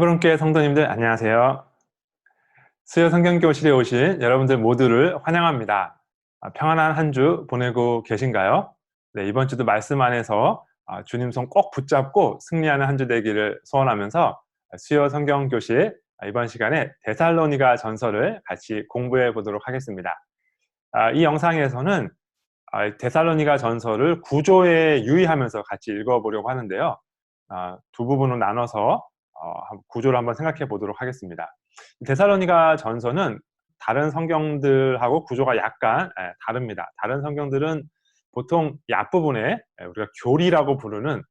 해보름교회 성도님들 안녕하세요. 수요 성경교실에 오신 여러분들 모두를 환영합니다. 아, 평안한 한 주 보내고 계신가요? 네, 이번 주도 말씀 안에서 아, 주님 손 꼭 붙잡고 승리하는 한 주 되기를 소원하면서 수요 성경교실 아, 이번 시간에 데살로니가 전설을 같이 공부해 보도록 하겠습니다. 이 영상에서는 데살로니가 전설을 구조에 유의하면서 같이 읽어보려고 하는데요. 두 부분으로 나눠서 어, 구조를 한번 생각해 보도록 하겠습니다. 데살로니가 전서는 다른 성경들하고 구조가 약간 예, 다릅니다. 다른 성경들은 보통 이 앞부분에 예, 우리가 교리라고 부르는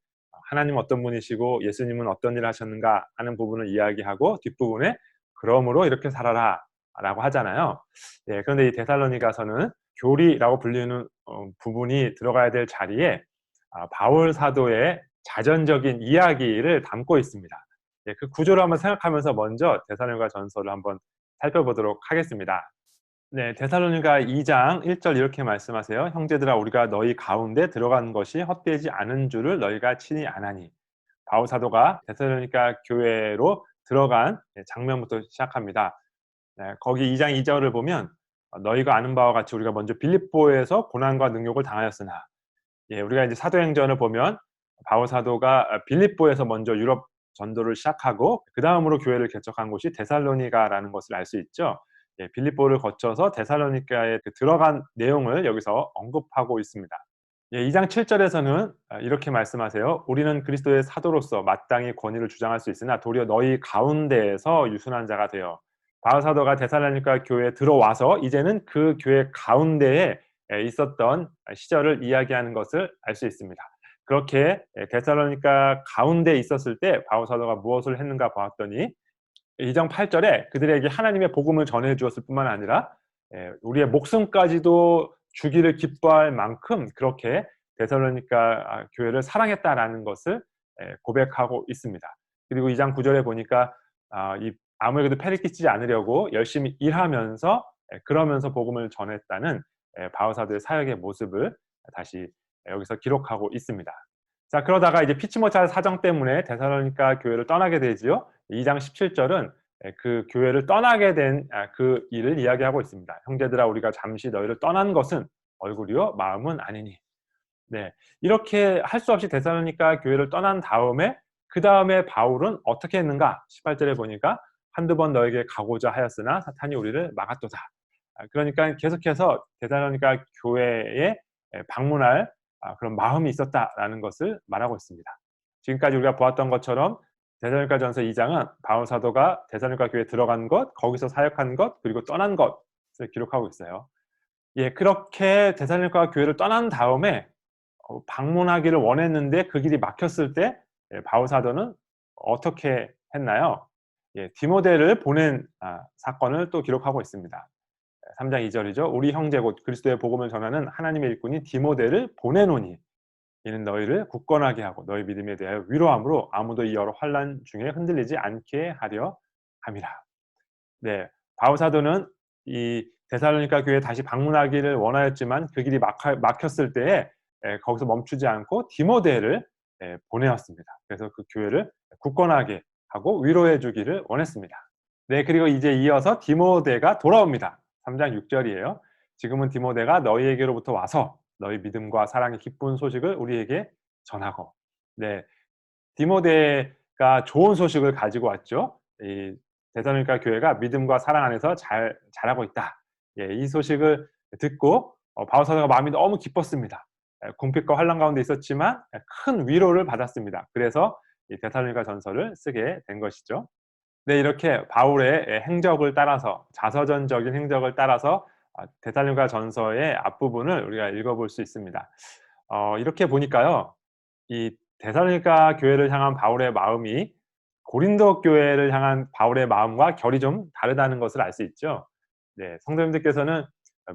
하나님 어떤 분이시고 예수님은 어떤 일을 하셨는가 하는 부분을 이야기하고 뒷부분에 그러므로 이렇게 살아라 라고 하잖아요. 예, 그런데 이 데살로니가서는 교리라고 불리는 어, 부분이 들어가야 될 자리에 아, 바울 사도의 자전적인 이야기를 담고 있습니다. 예, 그 구조를 한번 생각하면서 먼저 데살로니가 전서를 한번 살펴보도록 하겠습니다. 네, 데살로니가 2장 1절 이렇게 말씀하세요. 형제들아 우리가 너희 가운데 들어간 것이 헛되지 않은 줄을 너희가 친히 아나니. 바울 사도가 데살로니가 교회로 들어간 예, 장면부터 시작합니다. 네, 거기 2장 2절을 보면 너희가 아는 바와 같이 우리가 먼저 빌립보에서 고난과 능욕을 당하였으나 예, 우리가 이제 사도행전을 보면 바울 사도가 빌립보에서 먼저 유럽 전도를 시작하고 그 다음으로 교회를 개척한 곳이 데살로니가라는 것을 알 수 있죠. 예, 빌립보를 거쳐서 데살로니가에 그 들어간 내용을 여기서 언급하고 있습니다. 예, 2장 7절에서는 아, 이렇게 말씀하세요. 우리는 그리스도의 사도로서 마땅히 권위를 주장할 수 있으나 도리어 너희 가운데에서 유순한 자가 되어 바울 사도가 데살로니가 교회에 들어와서 이제는 그 교회 가운데에 있었던 시절을 이야기하는 것을 알 수 있습니다. 그렇게 데살로니가 가운데 있었을 때 바울 사도가 무엇을 했는가 보았더니 2장 8절에 그들에게 하나님의 복음을 전해 주었을 뿐만 아니라 우리의 목숨까지도 주기를 기뻐할 만큼 그렇게 데살로니가 아, 교회를 사랑했다라는 것을 고백하고 있습니다. 그리고 2장 9절에 보니까 아, 아무에게도 패를 끼치지 않으려고 열심히 일하면서 그러면서 복음을 전했다는 바울 사도의 사역의 모습을 다시 여기서 기록하고 있습니다. 자 그러다가 이제 피치 못할 사정 때문에 데살로니가 교회를 떠나게 되지요. 2장 17절은 그 교회를 떠나게 된그 아, 일을 이야기하고 있습니다. 형제들아 우리가 잠시 너희를 떠난 것은 얼굴이요 마음은 아니니. 네 이렇게 할 수 없이 데살로니가 교회를 떠난 다음에 그 다음에 바울은 어떻게 했는가? 18절에 보니까 한두 번 너에게 가고자 하였으나 사탄이 우리를 막았도다. 아, 그러니까 계속해서 데살로니가 교회에 방문할 아, 그런 마음이 있었다라는 것을 말하고 있습니다. 지금까지 우리가 보았던 것처럼 대사님가 전서 2장은 바울 사도가 대사님가 교회에 들어간 것, 거기서 사역한 것, 그리고 떠난 것을 기록하고 있어요. 예, 그렇게 대사님가 교회를 떠난 다음에 어, 방문하기를 원했는데 그 길이 막혔을 때 예, 바울 사도는 어떻게 했나요? 예, 디모데를 보낸 아, 사건을 또 기록하고 있습니다. 3장 2절이죠. 우리 형제 곧 그리스도의 복음을 전하는 하나님의 일꾼이 디모데를 보내노니 이는 너희를 굳건하게 하고 너희 믿음에 대하여 위로함으로 아무도 이 여러 환란 중에 흔들리지 않게 하려 함이라. 네, 바울 사도는 이 데살로니가 교회에 다시 방문하기를 원하였지만 그 길이 막혔을 때에 거기서 멈추지 않고 디모데를 보내었습니다. 그래서 그 교회를 굳건하게 하고 위로해 주기를 원했습니다. 네, 그리고 이제 이어서 디모데가 돌아옵니다. 3장 6절이에요. 지금은 디모데가 너희에게로부터 와서 너희 믿음과 사랑의 기쁜 소식을 우리에게 전하고 네 디모데가 좋은 소식을 가지고 왔죠. 이 대사로니까 교회가 믿음과 사랑 안에서 잘 잘하고 있다. 예, 이 소식을 듣고 어, 바울 사도가 마음이 너무 기뻤습니다. 예, 공핍과 환란 가운데 있었지만 큰 위로를 받았습니다. 그래서 이 데살로니가 전설을 쓰게 된 것이죠. 네, 이렇게 바울의 행적을 따라서 자서전적인 행적을 따라서 아, 데살로니가 전서의 앞부분을 우리가 읽어볼 수 있습니다. 어, 이렇게 보니까요, 이 데살로니가 교회를 향한 바울의 마음이 고린도 교회를 향한 바울의 마음과 결이 좀 다르다는 것을 알 수 있죠. 네, 성도님들께서는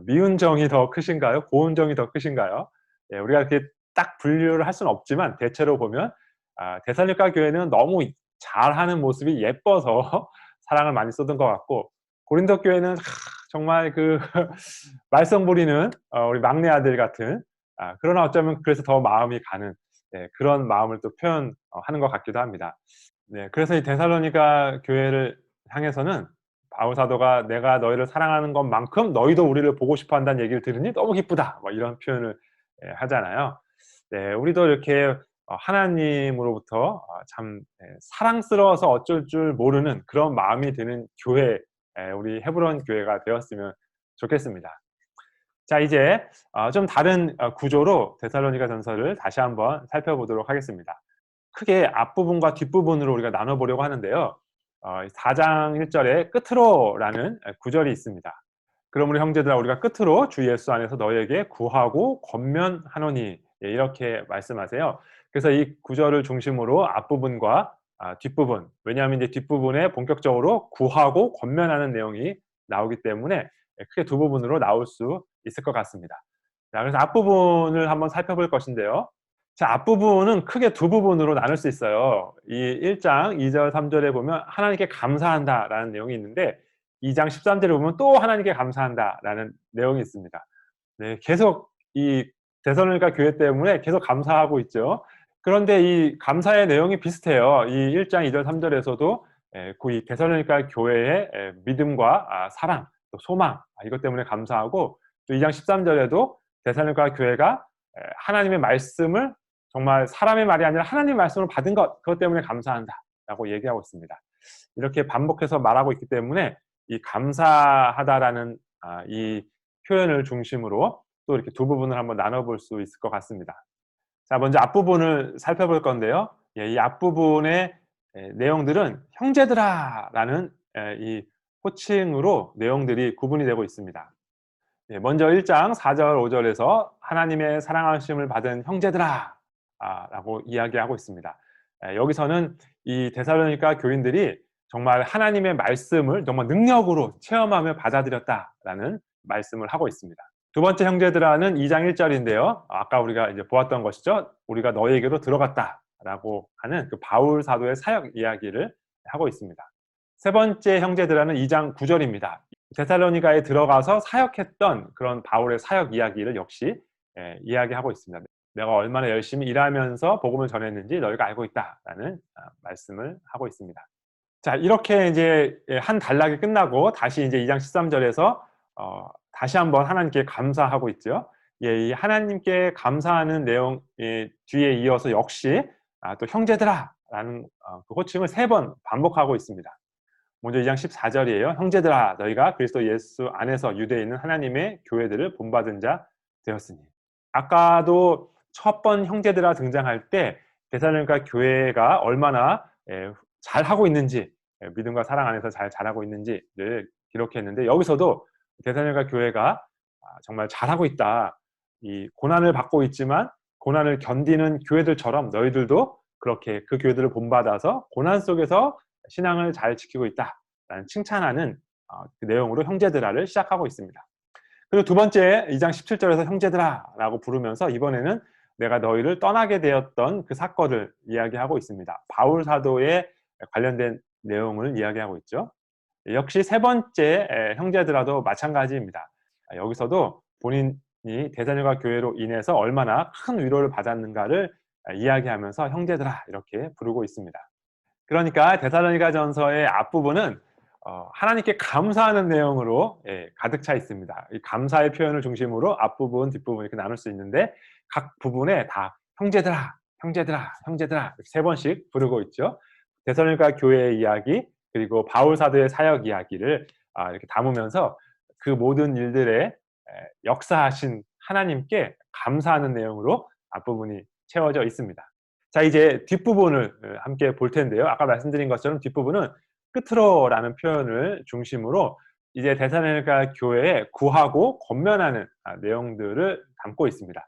미운 정이 더 크신가요? 고운 정이 더 크신가요? 네, 우리가 이렇게 딱 분류를 할 수는 없지만 대체로 보면 아, 데살로니가 교회는 너무 잘하는 모습이 예뻐서 사랑을 많이 쏟은 것 같고 고린도 교회는 정말 그 말썽 부리는 어, 우리 막내 아들 같은 아, 그러나 어쩌면 그래서 더 마음이 가는 네, 그런 마음을 또 표현하는 것 같기도 합니다. 네, 그래서 이 데살로니가 교회를 향해서는 바울 사도가 내가 너희를 사랑하는 것만큼 너희도 우리를 보고 싶어 한다는 얘기를 들으니 너무 기쁘다. 뭐 이런 표현을 예, 하잖아요. 네, 우리도 이렇게 어, 하나님으로부터 어, 참 예, 사랑스러워서 어쩔 줄 모르는 그런 마음이 드는 교회, 예, 우리 헤브론 교회가 되었으면 좋겠습니다. 자, 이제 어, 좀 다른 구조로 데살로니가 전서를 다시 한번 살펴보도록 하겠습니다. 크게 앞부분과 뒷부분으로 우리가 나눠보려고 하는데요. 4장 1절에 끝으로라는 구절이 있습니다. 우리 형제들아 우리가 끝으로 주 예수 안에서 너에게 구하고 권면하노니 예, 이렇게 말씀하세요. 그래서 이 구절을 중심으로 앞부분과 아, 뒷부분 왜냐하면 이제 뒷부분에 본격적으로 구하고 권면하는 내용이 나오기 때문에 예, 크게 두 부분으로 나올 수 있을 것 같습니다. 자, 그래서 앞부분을 한번 살펴볼 것인데요. 자, 앞부분은 크게 두 부분으로 나눌 수 있어요. 이 1장 2절 3절에 보면 하나님께 감사한다 라는 내용이 있는데 2장 13절에 보면 또 하나님께 감사한다 라는 내용이 있습니다. 네, 계속 이 대선을가 교회 때문에 계속 감사하고 있죠. 그런데 이 감사의 내용이 비슷해요. 이 1장 2절 3절에서도 이 대선을가 교회의 믿음과 아, 사랑, 또 소망 아, 이것 때문에 감사하고 또 2장 13절에도 대선을가 교회가 하나님의 말씀을 정말 사람의 말이 아니라 하나님의 말씀을 받은 것 그것 때문에 감사한다 라고 얘기하고 있습니다. 이렇게 반복해서 말하고 있기 때문에 이 감사하다라는 아, 이 표현을 중심으로 또 이렇게 두 부분을 한번 나눠볼 수 있을 것 같습니다. 자, 먼저 앞부분을 살펴볼 건데요. 예, 이 앞부분의 내용들은 형제들아 라는 이 호칭으로 내용들이 구분이 되고 있습니다. 예, 먼저 1장 4절 5절에서 하나님의 사랑하심을 받은 형제들아 라고 이야기하고 있습니다. 여기서는 이 데살로니가 교인들이 정말 하나님의 말씀을 정말 능력으로 체험하며 받아들였다라는 말씀을 하고 있습니다. 두 번째 형제들아는 2장 1절인데요. 아까 우리가 이제 보았던 것이죠. 우리가 너희에게로 들어갔다라고 하는 그 바울 사도의 사역 이야기를 하고 있습니다. 세 번째 형제들아는 2장 9절입니다. 데살로니가에 들어가서 사역했던 그런 바울의 사역 이야기를 역시 예, 이야기하고 있습니다. 내가 얼마나 열심히 일하면서 복음을 전했는지 너희가 알고 있다라는 아, 말씀을 하고 있습니다. 자, 이렇게 이제 예, 한 단락이 끝나고 다시 이제 2장 13절에서 어, 다시 한번 하나님께 감사하고 있죠. 예, 이 하나님께 감사하는 내용 예, 뒤에 이어서 역시 아, 또 형제들아라는 어, 그 호칭을 세 번 반복하고 있습니다. 먼저 2장 14절이에요. 형제들아 너희가 그리스도 예수 안에서 있는 하나님의 교회들을 본받은 자 되었으니. 아까도 첫 번 형제들아 등장할 때 대사님과 교회가 얼마나 예, 잘 하고 있는지 예, 믿음과 사랑 안에서 잘 잘하고 있는지를 기록했는데 여기서도 대사님과 교회가 아, 정말 잘하고 있다. 이 고난을 받고 있지만 고난을 견디는 교회들처럼 너희들도 그렇게 그 교회들을 본받아서 고난 속에서 신앙을 잘 지키고 있다 라는 칭찬하는 어, 그 내용으로 형제들아를 시작하고 있습니다. 그리고 두 번째 2장 17절에서 형제들아라고 부르면서 이번에는 내가 너희를 떠나게 되었던 그 사건을 이야기하고 있습니다. 바울 사도에 관련된 내용을 이야기하고 있죠. 역시 세 번째 형제들아도 마찬가지입니다. 여기서도 본인이 대자녀가 교회로 인해서 얼마나 큰 위로를 받았는가를 이야기하면서 형제들아 이렇게 부르고 있습니다. 그러니까 대사로니가 전서의 앞부분은 어, 하나님께 감사하는 내용으로 예, 가득 차 있습니다. 이 감사의 표현을 중심으로 앞부분, 뒷부분 이렇게 나눌 수 있는데 각 부분에 다 형제들아, 형제들아, 형제들아 이렇게 세 번씩 부르고 있죠. 대사로니가 교회의 이야기 그리고 바울 사도의 사역 이야기를 아, 이렇게 담으면서 그 모든 일들의 역사하신 하나님께 감사하는 내용으로 앞부분이 채워져 있습니다. 자 이제 뒷부분을 어, 함께 볼 텐데요. 아까 말씀드린 것처럼 뒷부분은 끝으로라는 표현을 중심으로 이제 대사네가 교회에 구하고 권면하는 아, 내용들을 담고 있습니다.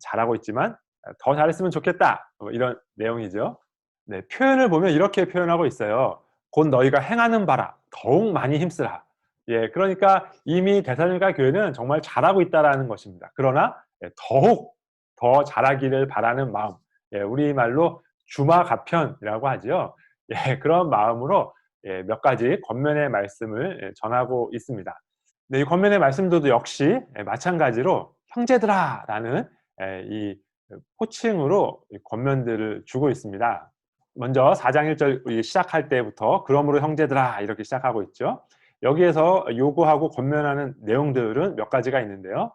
잘하고 있지만 아, 더 잘했으면 좋겠다 뭐 이런 내용이죠. 네, 표현을 보면 이렇게 표현하고 있어요. 곧 너희가 행하는 바라 더욱 많이 힘쓰라. 예, 그러니까 이미 대사님과 교회는 정말 잘하고 있다라는 것입니다. 그러나 예, 더욱 더 잘하기를 바라는 마음, 예, 우리말로 주마가편이라고 하죠. 예, 그런 마음으로 예, 몇 가지 권면의 말씀을 예, 전하고 있습니다. 네, 이 권면의 말씀들도 역시 예, 마찬가지로 형제들아라는 예, 이 호칭으로 권면들을 주고 있습니다. 먼저 4장 1절 시작할 때부터 그러므로 형제들아 이렇게 시작하고 있죠. 여기에서 요구하고 권면하는 내용들은 몇 가지가 있는데요.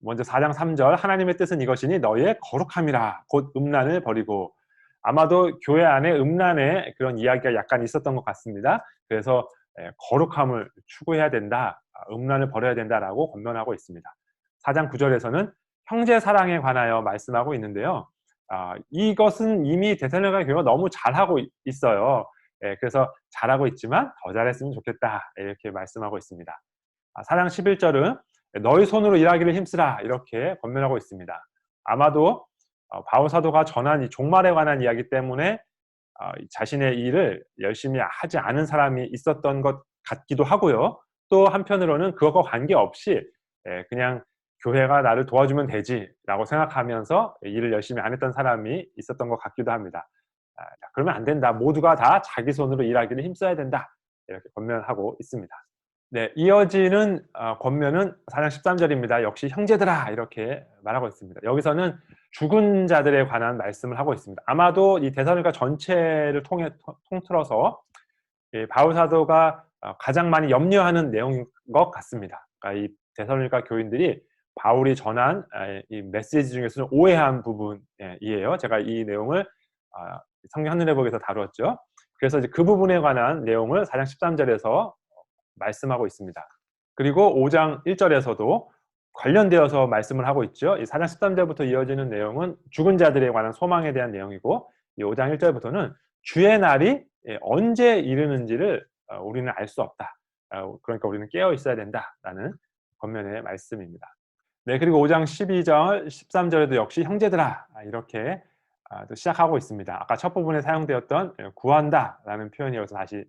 먼저 4장 3절 하나님의 뜻은 이것이니 너의 거룩함이라 곧 음란을 버리고 아마도 교회 안에 음란의 그런 이야기가 약간 있었던 것 같습니다. 그래서 예, 거룩함을 추구해야 된다, 음란을 버려야 된다라고 권면하고 있습니다. 4장 9절에서는 형제 사랑에 관하여 말씀하고 있는데요. 아, 이것은 이미 대살로가 교회가 너무 잘하고 있어요. 예, 그래서 잘하고 있지만 더 잘했으면 좋겠다 이렇게 말씀하고 있습니다. 아, 4장 11절은 너희 손으로 일하기를 힘쓰라 이렇게 권면하고 있습니다. 아마도 어, 바울 사도가 전한 이 종말에 관한 이야기 때문에 어, 자신의 일을 열심히 하지 않은 사람이 있었던 것 같기도 하고요. 또 한편으로는 그것과 관계없이 예, 그냥 교회가 나를 도와주면 되지라고 생각하면서 일을 열심히 안 했던 사람이 있었던 것 같기도 합니다. 아, 그러면 안 된다. 모두가 다 자기 손으로 일하기를 힘써야 된다. 이렇게 권면하고 있습니다. 네, 이어지는 어, 권면은 4장 13절입니다. 역시 형제들아 이렇게 말하고 있습니다. 여기서는 죽은 자들에 관한 말씀을 하고 있습니다. 아마도 이 대사님과 전체를 통해 통틀어서 바울 사도가 어, 가장 많이 염려하는 내용인 것 같습니다. 그러니까 이 대사로니까 교인들이 바울이 전한 이 메시지 중에서는 오해한 부분이에요. 제가 이 내용을 아, 성경 하늘의복에서 다루었죠. 그래서 이제 그 부분에 관한 내용을 4장 13절에서 말씀하고 있습니다. 그리고 5장 1절에서도 관련되어서 말씀을 하고 있죠. 이 4장 13절부터 이어지는 내용은 죽은 자들에 관한 소망에 대한 내용이고 이 5장 1절부터는 주의 날이 예, 언제 이르는지를 어, 우리는 알 수 없다. 어, 그러니까 우리는 깨어 있어야 된다라는 권면의 말씀입니다. 네, 그리고 5장 12절, 13절에도 역시 형제들아 이렇게 아, 시작하고 있습니다. 아까 첫 부분에 사용되었던 예, 구한다라는 표현이 여기서 다시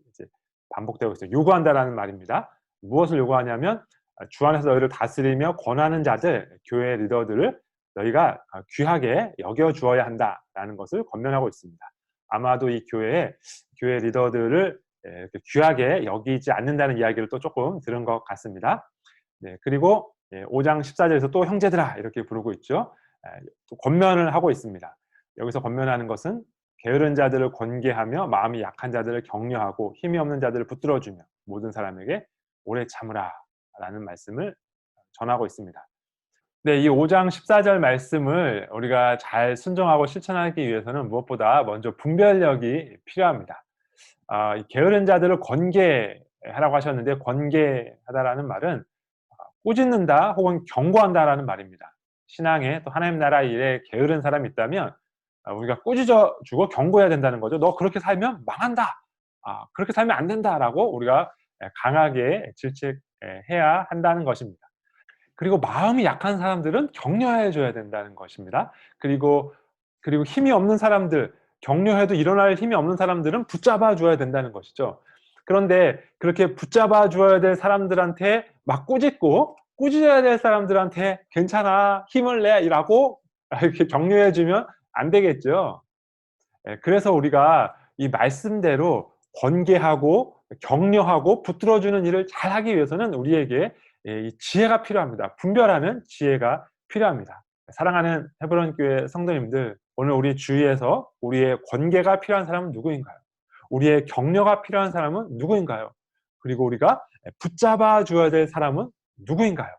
반복되고 있어요. 요구한다라는 말입니다. 무엇을 요구하냐면 아, 주 안에서 너희를 다스리며 권하는 자들, 교회 리더들을 너희가 아, 귀하게 여겨 주어야 한다라는 것을 권면하고 있습니다. 아마도 이 교회에 교회 리더들을 예, 귀하게 여기지 않는다는 이야기를 또 조금 들은 것 같습니다. 네, 그리고 5장 예, 14절에서 또 형제들아 이렇게 부르고 있죠. 또 권면을 하고 있습니다. 여기서 권면하는 것은 게으른 자들을 권계하며 마음이 약한 자들을 격려하고 힘이 없는 자들을 붙들어주며 모든 사람에게 오래 참으라 라는 말씀을 전하고 있습니다. 네, 이 5장 14절 말씀을 우리가 잘 순종하고 실천하기 위해서는 무엇보다 먼저 분별력이 필요합니다. 아, 게으른 자들을 권계하라고 하셨는데 권계하다라는 말은 꾸짖는다 혹은 경고한다라는 말입니다. 신앙에 또 하나님 나라 일에 게으른 사람이 있다면 아, 우리가 꾸짖어 주고 경고해야 된다는 거죠. 너 그렇게 살면 망한다. 아, 그렇게 살면 안 된다라고 우리가 강하게 질책해야 한다는 것입니다. 그리고 마음이 약한 사람들은 격려해 줘야 된다는 것입니다. 그리고 그리고 힘이 없는 사람들 격려해도 일어날 힘이 없는 사람들은 붙잡아 줘야 된다는 것이죠. 그런데 그렇게 붙잡아 줘야 될 사람들한테 막 꾸짖고 꾸짖어야 될 사람들한테 괜찮아 힘을 내라고 이렇게 격려해 주면 안 되겠죠. 예, 그래서 우리가 이 말씀대로 권계하고 격려하고 붙들어주는 일을 잘 하기 위해서는 우리에게 예, 지혜가 필요합니다. 분별하는 지혜가 필요합니다. 사랑하는 헤브론 교회 성도님들, 오늘 우리 주위에서 우리의 권계가 필요한 사람은 누구인가요? 우리의 격려가 필요한 사람은 누구인가요? 그리고 우리가 붙잡아 주어야 될 사람은 누구인가요?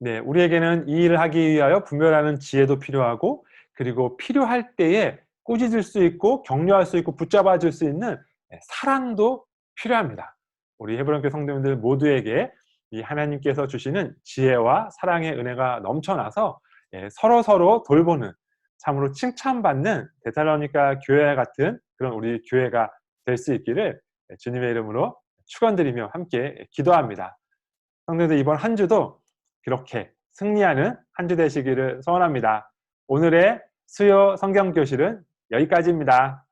네, 우리에게는 이 일을 하기 위하여 분별하는 지혜도 필요하고 그리고 필요할 때에 꾸짖을 수 있고 격려할 수 있고 붙잡아 줄 수 있는 사랑도 필요합니다. 우리 헤브론교 성도님들 모두에게 이 하나님께서 주시는 지혜와 사랑의 은혜가 넘쳐나서 서로 서로 돌보는 참으로 칭찬받는 데살로니까 교회 같은 그런 우리 교회가 될 수 있기를 주님의 이름으로 축원드리며 함께 기도합니다. 성도들 이번 한 주도 그렇게 승리하는 한 주 되시기를 소원합니다. 오늘의 수요 성경 교실은 여기까지입니다.